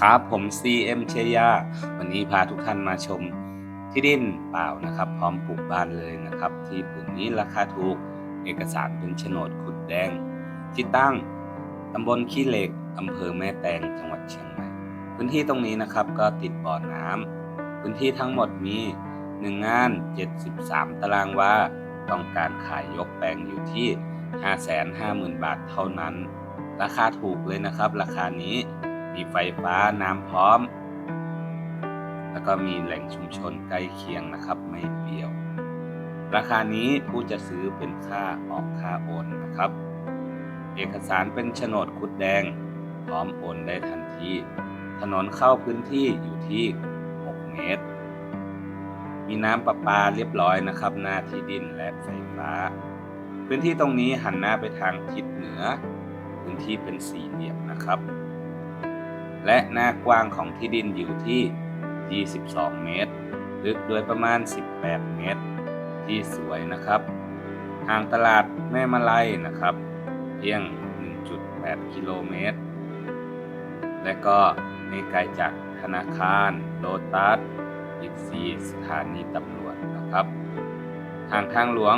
ครับผม CM เชยา วันนี้พาทุกท่านมาชมที่ดินเปล่านะครับ พร้อมปลูกบ้านเลยนะครับ ที่ผืนนี้ราคาถูกเอกสารเป็นโฉนดขุดแดง ที่ตั้งตำบลขี้เหล็กอำเภอแม่แตงจังหวัดเชียงใหม่ พื้นที่ตรงนี้นะครับก็ติดบ่อน้ำพื้นที่ทั้งหมดมี1งาน 73 ตารางวาต้องการขายยกแปลงอยู่ที่ 550,000 บาทเท่านั้น ราคาถูกเลยนะครับ ราคานี้ มีไฟฟ้าน้ำพร้อม แล้วก็มีแหล่งชุมชนใกล้เคียงนะครับ ไม่เปี่ยว ราคานี้ผู้จะซื้อเป็นค่าออกค่าโอนนะครับ เอกสารเป็นโฉนดคุดแดง พร้อมโอนได้ทันที ถนนเข้าพื้นที่อยู่ที่ 6 เมตร มีน้ำประปาเรียบร้อยนะครับ หน้าที่ดินและไฟฟ้า พื้นที่ตรงนี้หันหน้าไปทางทิศเหนือ พื้นที่เป็นสี่เหลี่ยมนะครับ และหน้ากว้างของที่ดินอยู่ที่ 22 เมตร ลึกโดยประมาณ 18 เมตร ที่สวยนะครับ ห่างตลาดแม่มาลัยนะครับ เพียง 1.8 กิโลเมตร และก็ไม่ไกลจากธนาคาร โลตัสอีก4สถานีตำรวจนะครับ ทางทางหลวง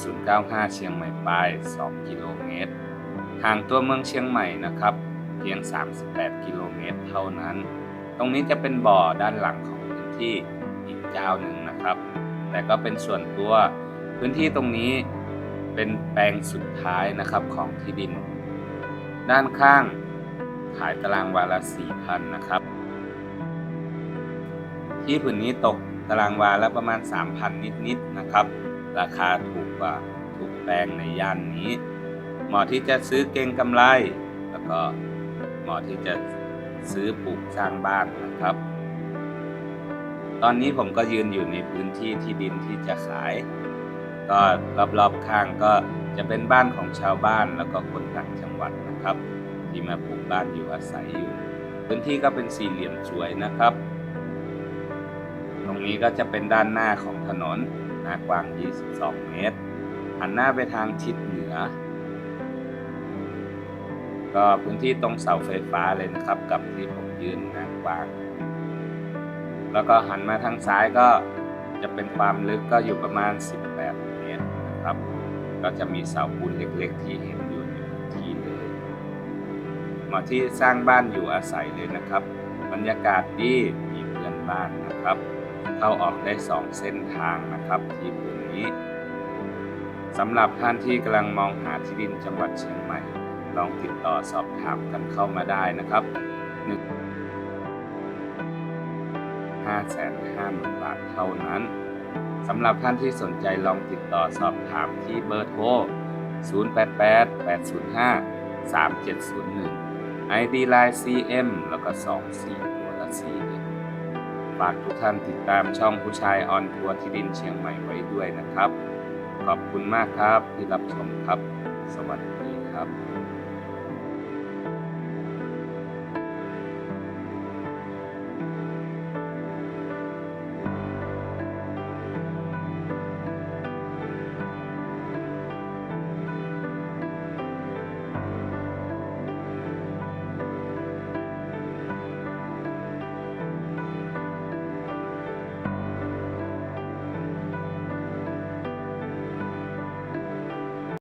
1095 เชียงใหม่ปลาย 2 กิโลเมตรห่างตัวเมืองเชียงใหม่นะครับ พียง 38 กิโลเมตร เท่านั้น ตรงนี้จะเป็นบ่อด้านหลังของพื้นที่อีกเจ้าหนึ่งนะครับ แต่ก็เป็นส่วนตัวพื้นที่ตรงนี้เป็นแปลงสุดท้ายนะครับของที่ดิน ด้านข้างขายตารางวาละ4,000นะครับ ที่ผืนนี้ตกตารางวาละประมาณ 3,000 นิดๆนะครับ ราคาถูกกว่าทุกแปลงในย่านนี้ เหมาะที่จะซื้อเก่งกำไรแล้วก็ เหมาะที่จะซื้อปลูกสร้างบ้านนะครับ ตอนนี้ผมก็ยืนอยู่ในพื้นที่ที่ดินที่จะขาย ก็รอบๆข้างก็จะเป็นบ้านของชาวบ้านแล้วก็คนต่างจังหวัดนะครับ ที่มาปลูกบ้านอยู่อาศัยอยู่ พื้นที่ก็เป็นสี่เหลี่ยมสวยนะครับ ตรงนี้ก็จะเป็นด้านหน้าของถนนหน้ากว้าง 22 เมตรหันหน้าไปทางทิศเหนือ ก็พื้นที่ตรงเสาไฟฟ้าเลยนะครับ กับที่ผมยืนน้ากว้าง แล้วก็หันมาทางซ้ายก็จะเป็นความลึกก็อยู่ประมาณ 18 เมตรนะครับ ก็จะมีเสาปูนเล็กๆ ที่เห็นอยู่ในพื้นที่เลยเหมาะที่สร้างบ้านอยู่อาศัยเลยนะครับ บรรยากาศดีมีเพื่อนบ้านนะครับ เข้าออกได้ 2 เส้นทางนะครับที่พื้นนี้สำหรับท่านที่กำลังมองหาที่ดินจังหวัดเชียงใหม่ ลองติดต่อสอบถามกันเข้ามาได้นะครับหนึ่งห้าแสนห้าหมื่นบาทเท่านั้นสำหรับท่านที่สนใจลองติดต่อสอบถามที่เบอร์โทร 088 805 3701 ID Line CM แล้วก็ 24 ตัวละ4ฝากทุกท่านติดตามช่องผู้ชายออนทัวร์ที่ดินเชียงใหม่ไว้ด้วยนะครับ ขอบคุณมากครับที่รับชมครับ สวัสดีครับ